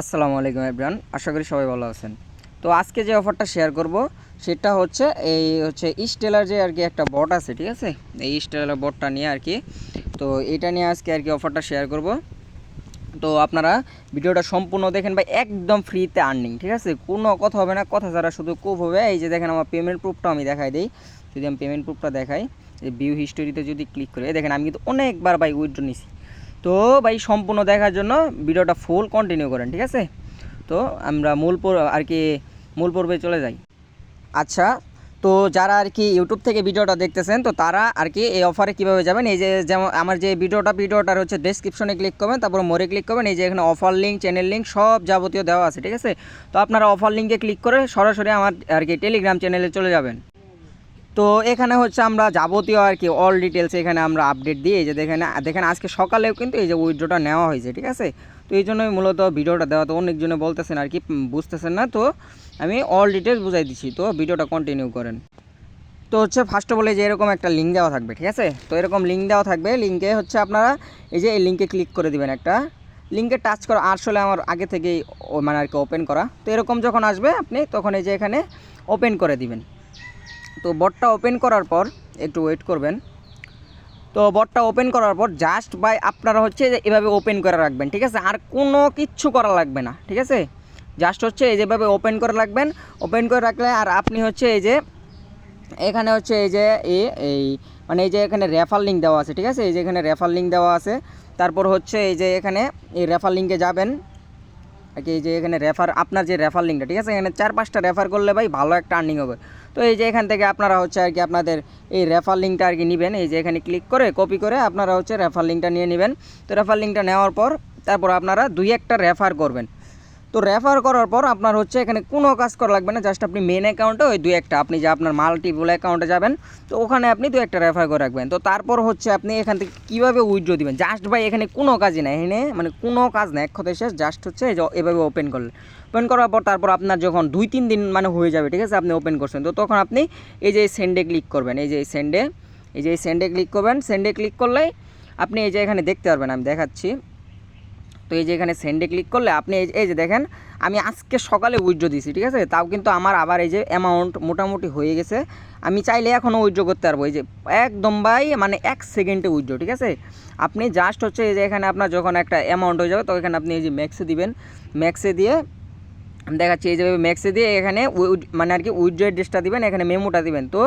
আসসালামু আলাইকুম এভরিওয়ান আশা করি সবাই ভালো আছেন। তো আজকে যে অফারটা শেয়ার করব, সেটা হচ্ছে এই হচ্ছে স্টেলার যে আর কি একটা বট আছে, ঠিক আছে? এই ইস্টেলার বটটা নিয়ে আর কি। তো এটা নিয়ে আজকে আর কি অফারটা শেয়ার করব। তো আপনারা ভিডিওটা সম্পূর্ণ দেখেন ভাই, একদম ফ্রিতে আর্নিং ঠিক আছে? কোনো কথা হবে না, কথা ছাড়া শুধু কোপ হবে। এই যে দেখেন আমার পেমেন্ট প্রুফটা আমি দেখাই দিই। যদি আমি পেমেন্ট প্রুফটা দেখাই ভিউ হিস্টোরিতে যদি ক্লিক করি দেখেন আমি কিন্তু অনেকবার ভাই উইথড্র নিছি। তো ভাই, সম্পূর্ণ দেখার জন্য ভিডিওটা ফুল কন্টিনিউ করেন, ঠিক আছে? তো আমরা মূল আর কি, মূল পর্বে চলে যাই। আচ্ছা তো যারা আর কি ইউটিউব থেকে ভিডিওটা দেখতেছেন, তো তারা আর কি এই অফারে কীভাবে যাবেন? এই যে যেমন আমার যে ভিডিওটা, ভিডিওটার হচ্ছে ডেসক্রিপশনে ক্লিক করবেন, তারপর মোরে ক্লিক করবেন, এই যে এখানে অফার লিঙ্ক চ্যানেল লিঙ্ক সব যাবতীয় দেওয়া আছে, ঠিক আছে? তো আপনারা অফার লিঙ্কে ক্লিক করে সরাসরি আমার আর কি টেলিগ্রাম চ্যানেলে চলে যাবেন। তো এখানে হচ্ছে আমরা যাবতীয় আর কি অল ডিটেলস এখানে আমরা আপডেট দিই। এই যে দেখেন দেখেন আজকে সকালেও কিন্তু এই যে উইড্রোটা নেওয়া হয়েছে, ঠিক আছে? তো এই জন্যই মূলত ভিডিওটা দেওয়া, তো অনেকজনে বলতেছেন আর কি বুঝতেছেন না, তো আমি অল ডিটেলস বুঝাই দিচ্ছি। তো ভিডিওটা কন্টিনিউ করেন। তো হচ্ছে ফার্স্ট অফ অল যে এরকম একটা লিঙ্ক দেওয়া থাকবে, ঠিক আছে? তো এরকম লিঙ্ক দেওয়া থাকবে লিঙ্কে হচ্ছে আপনারা এই যে এই লিঙ্কে ক্লিক করে দিবেন একটা। লিঙ্কে টাচ করা আসলে আমার আগে থেকেই মানে আর কি ওপেন করা। তো এরকম যখন আসবে আপনি, তখন এই যে এখানে ওপেন করে দিবেন। তো বটটা ওপেন করার পর, একটু ওয়েট করবেন। তো বটটা ওপেন করার পর জাস্ট বাই আপনারা হচ্ছে এভাবে ওপেন করে রাখবেন, ঠিক আছে? আর কোনো কিচ্ছু করা লাগবে না, ঠিক আছে? জাস্ট হচ্ছে এই যেভাবে ওপেন করে রাখবেন ওপেন করে রাখলে আর আপনি হচ্ছে এই যে, এখানে হচ্ছে এই যে এই মানে এই যে এখানে রেফার লিঙ্ক দেওয়া আছে, ঠিক আছে? এই যে এখানে রেফার লিঙ্ক দেওয়া আছে, তারপর হচ্ছে এই যে এখানে এই রেফার লিঙ্কে যাবেন কি এই যে এখানে রেফার আপনার যে রেফার লিঙ্কটা ঠিক আছে? এখানে চার পাঁচটা রেফার করলে ভাই ভালো একটা আর্নিং হবে। তো এই যে এখান থেকে আপনারা হচ্ছে আর কি আপনাদের এই রেফার লিঙ্কটা আর কি নেবেন। এই যে এখানে ক্লিক করে কপি করে আপনারা হচ্ছে রেফার লিঙ্কটা নিয়ে নেবেন। তো রেফার লিঙ্কটা নেওয়ার পর, তারপর আপনারা দুই একটা রেফার করবেন। তো রেফার করার পর আপনার হচ্ছে এখানে কোনো কাজ করা লাগবে না জাস্ট আপনি মেন অ্যাকাউন্টে ওই দু একটা, আপনি যে আপনার মাল্টিপল অ্যাকাউন্টে যাবেন, তো ওখানে আপনি দু একটা রেফার করে রাখবেন। তো তারপর হচ্ছে আপনি এখান থেকে কীভাবে উইথড্র দিবেন? জাস্ট ভাই, এখানে কোনো কাজই নাই, এখানে মানে কোনো কাজ নাই, এক কথায় শেষ জাস্ট হচ্ছে এভাবে ওপেন করলেন। ওপেন করার পর তারপর আপনার যখন দুই তিন দিন মানে হয়ে যাবে, ঠিক আছে, আপনি ওপেন করছেন, তো তখন আপনি এই যে সেন্ডে ক্লিক করবেন, এই যে সেন্ডে এই যে সেন্ডে ক্লিক করবেন সেন্ডে ক্লিক করলে আপনি এই যে এখানে দেখতে পারবেন, আমি দেখাচ্ছি। তো এই যে এখানে সেন্ডে ক্লিক করলে আপনি এই যে- দেখেন, আমি আজকে সকালে উইথড্র দিয়েছি ঠিক আছে? তাও কিন্তু আমার আবার এই যে অ্যামাউন্ট মোটামুটি হয়ে গেছে। আমি চাইলে এখনও উইথড্র করতে পারব। এই যে একদম ভাই মানে এক সেকেন্ডে উইথড্র ঠিক আছে? আপনি জাস্ট হচ্ছে এই যে এখানে আপনার যখন একটা অ্যামাউন্ট হয়ে যাবে, তো এখানে আপনি এই যে ম্যাক্সে দিবেন। ম্যাক্সে দিয়ে দেখাচ্ছি, এই যে ম্যাক্সে দিয়ে এখানে মানে আর কি উইথড্র অ্যাড্রেসটা দিবেন, এখানে মেমোটা দিবেন। তো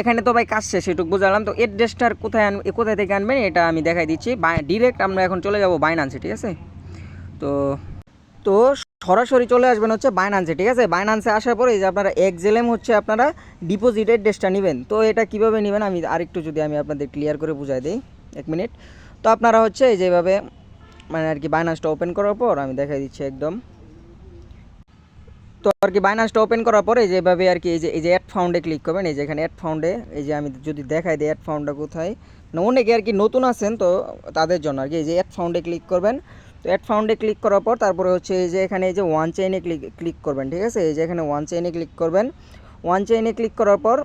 এখানে তো ভাই কাজ শেষ, এটুকু বুঝালাম। তো অ্যাড্রেসটার কোথায় আন, কোথায় থেকে আনবেন, এটা আমি দেখাই দিচ্ছি। ডিরেক্ট আমরা এখন চলে যাব বাইনান্সে ঠিক আছে? তো তো সরাসরি চলে আসবেন হচ্ছে বাইনান্সে ঠিক আছে? বাইনান্সে আসার পরে যে আপনারা এক্সেলেম হচ্ছে আপনারা ডিপোজিটের ড্রেসটা নেবেন। তো এটা কীভাবে নেবেন? আমি আরেকটু যদি আমি আপনাদের ক্লিয়ার করে বুঝাই দিই, এক মিনিট তো আপনারা হচ্ছে এই যেভাবে মানে আর কি বাইনান্সটা ওপেন করার পর, আমি দেখাই দিচ্ছি একদম। তো আর কি বাইনান্সটা ওপেন করার পরে যেভাবে আর কি এই যে এই যে অ্যাড ফাউন্ডে ক্লিক করবেন, এই যে এখানে অ্যাড ফাউন্ডে এই যে আমি যদি দেখাই দিই অ্যাড ফাউন্ডটা কোথায়? অনেকে আর কি নতুন আছেন, তো তাদের জন্য আর কি এই যে অ্যাড ফাউন্ডে ক্লিক করবেন। তো অ্যাড ফাউন্ডে ক্লিক করার পর তারপরে হচ্ছে এই যে এখানে এই যে ওয়ান চেইনে ক্লিক ক্লিক করবেন, ঠিক আছে? এই যে এখানে ওয়ান চেইনে ক্লিক করবেন। ওয়ান চেইনে ক্লিক করার পর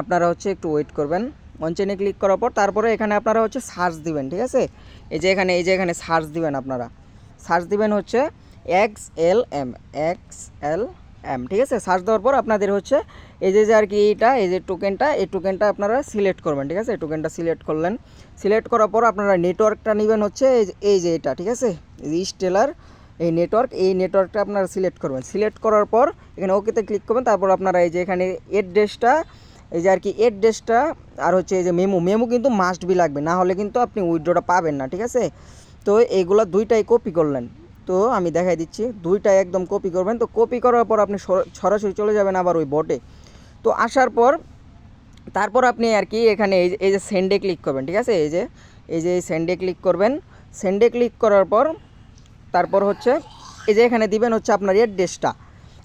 আপনারা হচ্ছে একটু ওয়েট করবেন। ওয়ান চেইনে ক্লিক করার পর তারপরে এখানে আপনারা হচ্ছে সার্চ দিবেন, ঠিক আছে? এই যে এখানে, এই যে এখানে সার্চ দিবেন আপনারা। সার্চ দিবেন হচ্ছে X L M X L M ঠিক আছে? সার্চ দেওয়ার পর আপনাদের হচ্ছে এই যে যে আর কি এইটা এই যে টোকেনটা এই টোকেনটা আপনারা সিলেক্ট করবেন, ঠিক আছে? এই টোকেনটা সিলেক্ট করলেন। সিলেক্ট করার পর আপনারা নেটওয়ার্কটা নেবেন হচ্ছে এই যে- এটা, ঠিক আছে? স্টেলার এই নেটওয়ার্ক এই নেটওয়ার্কটা আপনারা সিলেক্ট করবেন। সিলেক্ট করার পর এখানে ওকেতে ক্লিক করবেন, তারপর আপনারা এই যে এখানে এড্রেসটা এই যে আর কি এড্রেসটা আর হচ্ছে এই যে মেমো মেমো কিন্তু মাস্ট বি লাগবে, না হলে কিন্তু আপনি উইথড্রটা পাবেন না, ঠিক আছে? তো এইগুলো দুইটাই কপি করলেন। তো আমি দেখাই দিচ্ছি। দুইটা একদম কপি করবেন। তো কপি করার পর আপনি সর- সরাসরি চলে যাবেন আবার ওই বটে তো আসার পর, তারপর আপনি আর কি এখানে এই যে- এই সেন্ডে ক্লিক করবেন, ঠিক আছে? এই যে এই যে সেন্ডে ক্লিক করবেন। সেন্ডে ক্লিক করার পর, তারপর হচ্ছে, এই যে এখানে দিবেন হচ্ছে আপনার এড্রেসটা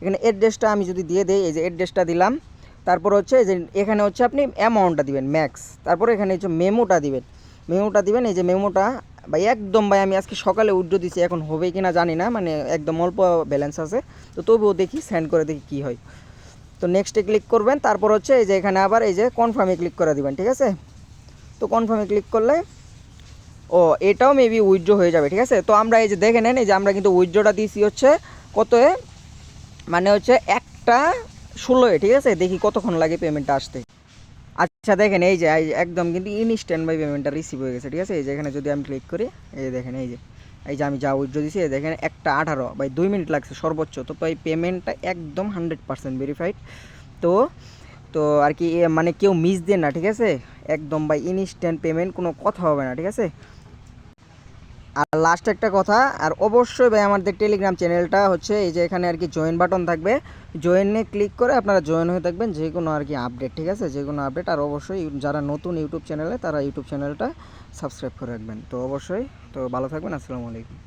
এখানে এড্রেসটা আমি যদি দিয়ে দেই, এই যে এড্রেসটা দিলাম। তারপর হচ্ছে, এই যে এখানে হচ্ছে আপনি অ্যামাউন্টটা দিবেন ম্যাক্স তারপর এখানে হচ্ছে মেমোটা দিবেন। মেমোটা দিবেন, এই যে মেমোটা ভাই, একদম ভাই, আমি আজকে সকালে উইড্রো দিছি, এখন হবে কি না জানি না মানে একদম অল্প ব্যালেন্স আছে। তো তবুও দেখি সেন্ড করে দেখি কী হয়। তো নেক্সটে ক্লিক করবেন, তারপর হচ্ছে এই যে এখানে আবার এই যে কনফার্মে ক্লিক করে দিবেন, ঠিক আছে? তো কনফার্মে ক্লিক করলে, ও, এটাও মেবি উইথড্র হয়ে যাবে, ঠিক আছে? তো আমরা এই যে দেখে নেন, এই যে আমরা কিন্তু উইথড্রটা দিয়েছি হচ্ছে কত মানে হচ্ছে একটা ষোলোয় ঠিক আছে? দেখি কতক্ষণ লাগে পেমেন্টটা আসতে। আচ্ছা দেখেন এই যে একদম কিন্তু ইনস্ট্যান্ট বাই পেমেন্টটা রিসিভ হয়ে গেছে, ঠিক আছে? এই যে, এখানে যদি আমি ক্লিক করি, এই দেখেন, এই যে এই যে আমি যা উইথড্র সে এই দেখেন, একটা আঠারো বাই দুই মিনিট লাগছে সর্বোচ্চ। তো এই পেমেন্টটা একদম হান্ড্রেড পার্সেন্ট ভেরিফাইড তো তো আর কি মানে কেউ মিস দেন না, ঠিক আছে? একদম বাই ইনস্ট্যান্ট পেমেন্ট কোনো কথা হবে না, ঠিক আছে? আর লাস্ট একটা কথা, আর অবশ্যই ভাই আমাদের টেলিগ্রাম চ্যানেলটা হচ্ছে এই যে এখানে আর কি জয়েন বাটন থাকবে। জয়েনে ক্লিক করে আপনারা জয়েন হয়ে থাকবেন যে কোনো আর কি আপডেট ঠিক আছে? যে কোনো আপডেট আর অবশ্যই যারা নতুন ইউটিউব চ্যানেলে তারা ইউটিউব চ্যানেলটা সাবস্ক্রাইব করে রাখবেন। তো অবশ্যই, তো ভালো থাকবেন, আসসালামু আলাইকুম।